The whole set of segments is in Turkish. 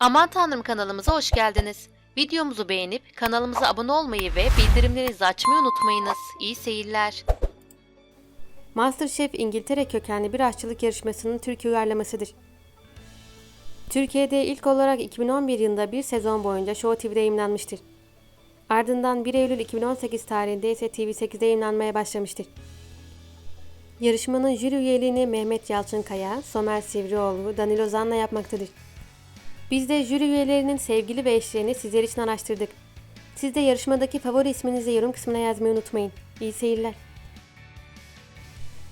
Aman Tanrım kanalımıza hoş geldiniz. Videomuzu beğenip kanalımıza abone olmayı ve bildirimlerinizi açmayı unutmayınız. İyi seyirler. MasterChef İngiltere kökenli bir aşçılık yarışmasının Türkiye uyarlamasıdır. Türkiye'de ilk olarak 2011 yılında bir sezon boyunca Show TV'de yayınlanmıştır. Ardından 1 Eylül 2018 tarihinde ise TV8'de yayınlanmaya başlamıştır. Yarışmanın jüri üyeliğini Mehmet Yalçınkaya, Somer Sivrioğlu, Danilo Zan'la yapmaktadır. Biz de jüri üyelerinin sevgili ve eşlerini sizler için araştırdık. Siz de yarışmadaki favori isminizi yorum kısmına yazmayı unutmayın. İyi seyirler.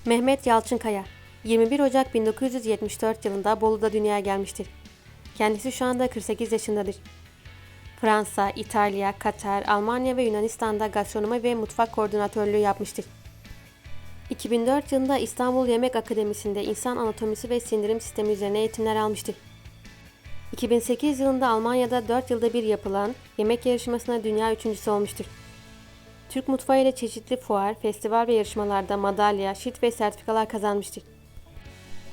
Mehmet Yalçınkaya 21 Ocak 1974 yılında Bolu'da dünyaya gelmiştir. Kendisi şu anda 48 yaşındadır. Fransa, İtalya, Katar, Almanya ve Yunanistan'da gastronomi ve mutfak koordinatörlüğü yapmıştır. 2004 yılında İstanbul Yemek Akademisi'nde insan anatomisi ve sindirim sistemi üzerine eğitimler almıştır. 2008 yılında Almanya'da 4 yılda bir yapılan yemek yarışmasına dünya üçüncüsü olmuştur. Türk mutfağı ile çeşitli fuar, festival ve yarışmalarda madalya, şit ve sertifikalar kazanmıştır.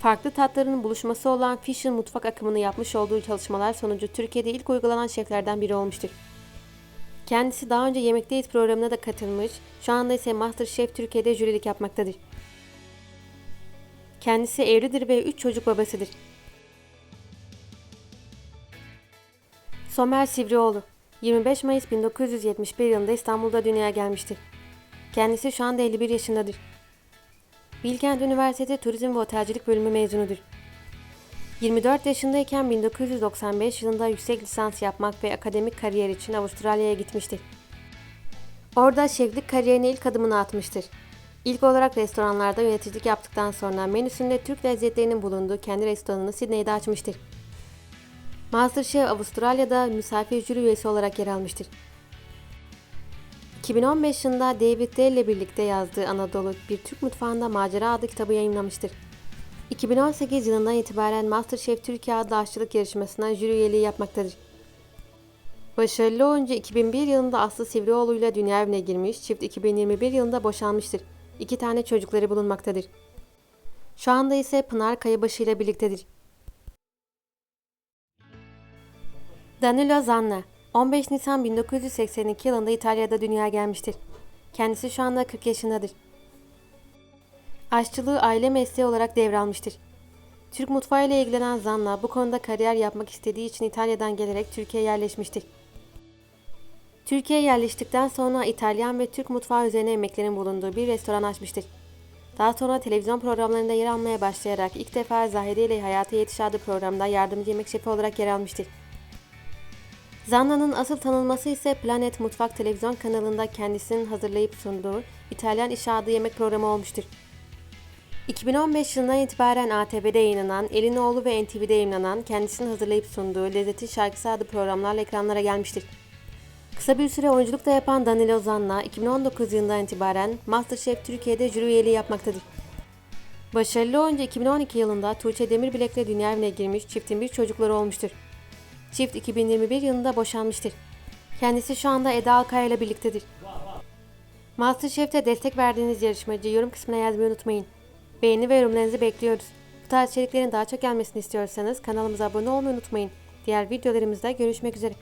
Farklı tatların buluşması olan Fisher mutfak akımını yapmış olduğu çalışmalar sonucu Türkiye'de ilk uygulanan şeflerden biri olmuştur. Kendisi daha önce Yemekteyiz programına da katılmış, şu anda ise MasterChef Türkiye'de jürilik yapmaktadır. Kendisi evlidir ve 3 çocuk babasıdır. Somer Sivrioğlu 25 Mayıs 1971 yılında İstanbul'da dünyaya gelmiştir. Kendisi şu anda 51 yaşındadır. Bilkent Üniversitesi Turizm ve Otelcilik bölümü mezunudur. 24 yaşındayken 1995 yılında yüksek lisans yapmak ve akademik kariyer için Avustralya'ya gitmiştir. Orada şeflik kariyerine ilk adımını atmıştır. İlk olarak restoranlarda yöneticilik yaptıktan sonra menüsünde Türk lezzetlerinin bulunduğu kendi restoranını Sydney'de açmıştır. MasterChef Avustralya'da misafir jüri üyesi olarak yer almıştır. 2015 yılında David Dale ile birlikte yazdığı Anadolu Bir Türk Mutfağında Macera adlı kitabı yayınlamıştır. 2018 yılından itibaren MasterChef Türkiye adlı aşçılık yarışmasına jüri üyeliği yapmaktadır. Başarılı oyuncu 2001 yılında Aslı Sivrioğlu ile dünya evine girmiş, çift 2021 yılında boşanmıştır. İki tane çocukları bulunmaktadır. Şu anda ise Pınar Kayabaşı ile birliktedir. Danilo Zanna 15 Nisan 1982 yılında İtalya'da dünyaya gelmiştir. Kendisi şu anda 40 yaşındadır. Aşçılığı aile mesleği olarak devralmıştır. Türk mutfağı ile ilgilenen Zanna bu konuda kariyer yapmak istediği için İtalya'dan gelerek Türkiye'ye yerleşmiştir. Türkiye'ye yerleştikten sonra İtalyan ve Türk mutfağı üzerine emeklerin bulunduğu bir restoran açmıştır. Daha sonra televizyon programlarında yer almaya başlayarak ilk defa Zahide ile Hayata Yetiş adlı programda yardımcı yemek şefi olarak yer almıştır. Zanna'nın asıl tanınması ise Planet Mutfak televizyon kanalında kendisinin hazırlayıp sunduğu İtalyan İş adlı yemek programı olmuştur. 2015 yılından itibaren ATV'de yayınlanan, Elinoğlu ve NTV'de yayınlanan kendisinin hazırlayıp sunduğu Lezzetin Şarkısı adlı programlarla ekranlara gelmiştir. Kısa bir süre oyunculuk da yapan Danilo Zanna, 2019 yılından itibaren MasterChef Türkiye'de jüri üyeliği yapmaktadır. Başarılı oyuncu 2012 yılında Tuğçe Demirbilek'le dünya evine girmiş, çiftin bir çocukları olmuştur. Çift 2021 yılında boşanmıştır. Kendisi şu anda Eda Alkaya ile birliktedir. MasterChef'te destek verdiğiniz yarışmacı yorum kısmına yazmayı unutmayın. Beğeni ve yorumlarınızı bekliyoruz. Bu tarz içeriklerin daha çok gelmesini istiyorsanız kanalımıza abone olmayı unutmayın. Diğer videolarımızda görüşmek üzere.